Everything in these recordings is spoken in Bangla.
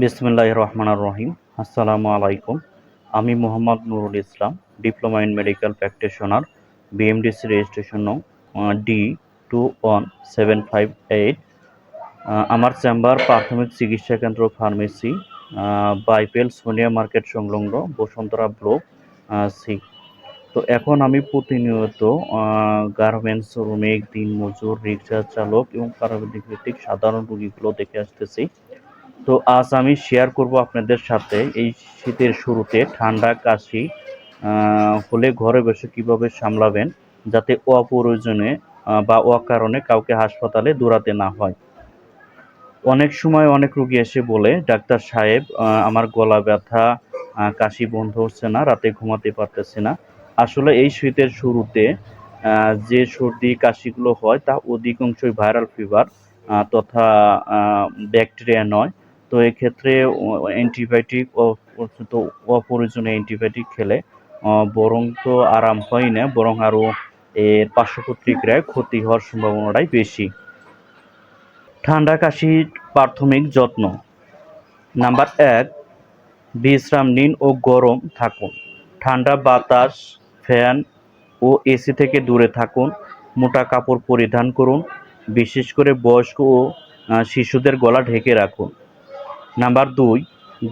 বিসমুল্লাহ রহমান রহিম আসসালামু আলাইকুম। আমি Mohammad Nurul Islam, diploma in medical practitioner BMDC registration নং D two one seven five eight আমার চেম্বার প্রাথমিক চিকিৎসা কেন্দ্র ফার্মেসি বাইপেল সোনিয়া মার্কেট সংলগ্ন বসন্তরা ব্লক সি তো এখন আমি প্রতিনিয়ত গার্মেন্টস শ্রমিক দিনমজুর, রিক্সা চালক এবং ভিত্তিক সাধারণ রোগীগুলো দেখে আসতেছি। তো আজ আমি শেয়ার করব আপনাদের সাথে এই শীতের শুরুতে ঠান্ডা, কাশি হলে ঘরে বসে কীভাবে সামলাবেন যাতে অপ্রয়োজনে বা অকারণে কাউকে হাসপাতালে দৌড়াতে না হয়। অনেক সময় অনেক রুগী এসে বলে, ডাক্তার সাহেব আমার গলা ব্যথা কাশি বন্ধ হচ্ছে না, রাতে ঘুমাতে পারতেছে না। আসলে এই শীতের শুরুতে যে সর্দি, কাশিগুলো হয় তা অধিকাংশই ভাইরাল ফিভার তথা ব্যাকটেরিয়া নয়। তো এক্ষেত্রে অ্যান্টিবায়োটিক তো অপ্রয়োজনে অ্যান্টিবায়োটিক খেলে বরং তো আরাম হয় না, বরং আরও এর পার্শ্ব প্রতিক্রিয়ায় ক্ষতি হওয়ার সম্ভাবনাটাই বেশি। ঠান্ডা কাশির প্রাথমিক যত্ন। নাম্বার এক, বিশ্রাম নিন ও গরম থাকুন। ঠান্ডা বাতাস, ফ্যান ও এসি থেকে দূরে থাকুন, মোটা কাপড় পরিধান করুন, বিশেষ করে বয়স্ক ও শিশুদের গলা ঢেকে রাখুন। নাম্বার দুই,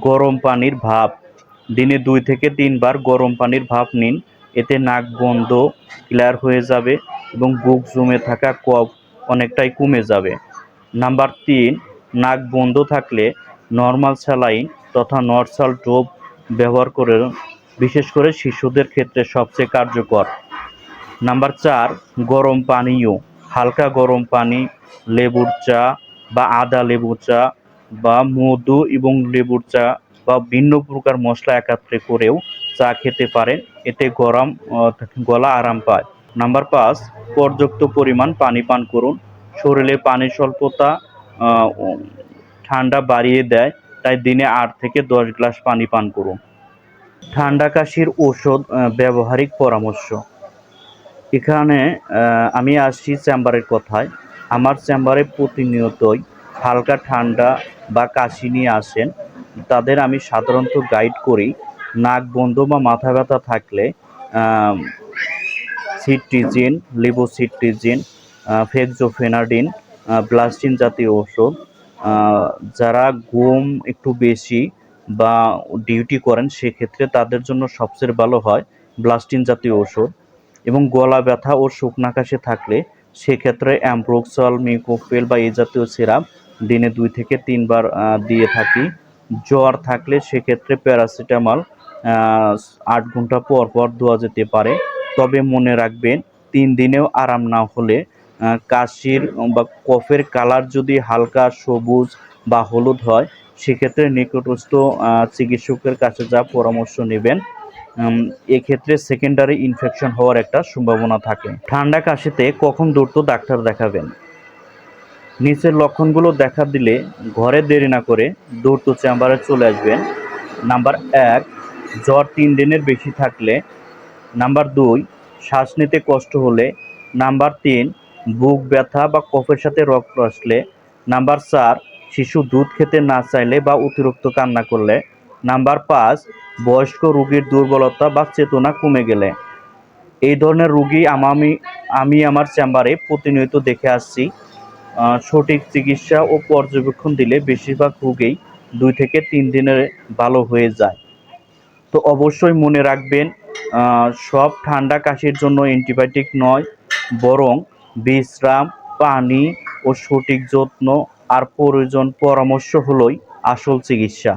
গরম পানির ভাপ। দিনে দুই থেকে তিনবার গরম পানির ভাপ নিন। এতে নাক বন্ধ, ক্লিয়ার হয়ে যাবে এবং বুক জমে থাকা কফ অনেকটাই কমে যাবে। নাম্বার তিন, নাক বন্ধ থাকলে নর্মাল স্যালাইন তথা নর্সাল ডোপ ব্যবহার করে, বিশেষ করে শিশুদের ক্ষেত্রে সবচেয়ে কার্যকর। নাম্বার চার, গরম পানীয়। হালকা গরম পানি, লেবুর চা বা আদা লেবু চা বা মধু এবং লেবুর চা বা ভিন্ন প্রকার মশলা একাত্রে করেও চা খেতে পারেন। এতে গরম গলা আরাম পায়। নাম্বার পাঁচ, পর্যাপ্ত পরিমাণ পানি পান করুন। শরীরে পানি স্বল্পতা ঠান্ডা বাড়িয়ে দেয়, তাই দিনে আট থেকে দশ গ্লাস পানি পান করুন। ঠান্ডা কাশির ওষুধ ব্যবহারিক পরামর্শ। এখানে আমি আসছি চেম্বারের কথায়। আমার চেম্বারে প্রতিনিয়তই হালকা ঠান্ডা বা কাশি নিয়ে আসেন। তাদের আমি সাধারণত গাইড করি। নাক বন্ধ বা মাথা ব্যথা থাকলে সিট্রিজিন, লিবোসিট্রিজিন ফেক্সোফেনাডিন ব্লাস্টিন জাতীয় ওষুধ যারা ঘুম একটু বেশি বা ডিউটি করেন, সেক্ষেত্রে তাদের জন্য সবচেয়ে ভালো হয় ব্লাস্টিন জাতীয় ওষুধ এবং গলা ব্যথা ও শুকনাকাশে থাকলে, সেক্ষেত্রে অ্যাম্প্রোক্সল মিউকোফেল বা এই জাতীয় সিরাপ দিনে দুই থেকে তিনবার দিয়ে থাকি। জ্বর থাকলে সেক্ষেত্রে প্যারাসিটামল আট ঘণ্টা পর পর দেওয়া যেতে পারে। তবে মনে রাখবেন, তিন দিনেও আরাম না হলে কাশির বা কফের কালার যদি হালকা সবুজ বা হলুদ হয়, সেক্ষেত্রে নিকটস্থ চিকিৎসকের কাছে যা পরামর্শ নেবেন এক্ষেত্রে সেকেন্ডারি ইনফেকশন হওয়ার একটা সম্ভাবনা থাকে। ঠান্ডা কাশিতে কখন দ্রুত ডাক্তার দেখাবেন? নিচের লক্ষণগুলো দেখা দিলে ঘরে দেরি না করে দ্রুত চেম্বারে চলে আসবেন। নাম্বার এক, জ্বর তিন দিনের বেশি থাকলে। নাম্বার দুই, শ্বাস নিতে কষ্ট হলে। নাম্বার তিন, বুক ব্যথা বা কফের সাথে রক্ত আসলে। নাম্বার চার, শিশু দুধ খেতে না চাইলে বা অতিরিক্ত কান্না করলে। নাম্বার পাঁচ, বয়স্ক রোগীর দুর্বলতা বা চেতনা কমে গেলে। এই ধরনের রোগী আমি আমি আমার চেম্বারে প্রতিনিয়ত দেখে আসছি। সঠিক চিকিৎসা ও পর্যবেক্ষণ দিলে বেশিরভাগ রোগেই দুই থেকে তিন দিনে ভালো হয়ে যায়। তো অবশ্যই মনে রাখবেন সব ঠান্ডা কাশির জন্য অ্যান্টিবায়োটিক নয়, বরং বিশ্রাম, পানি ও সঠিক যত্ন আর প্রয়োজন পরামর্শ হলোই আসল চিকিৎসা।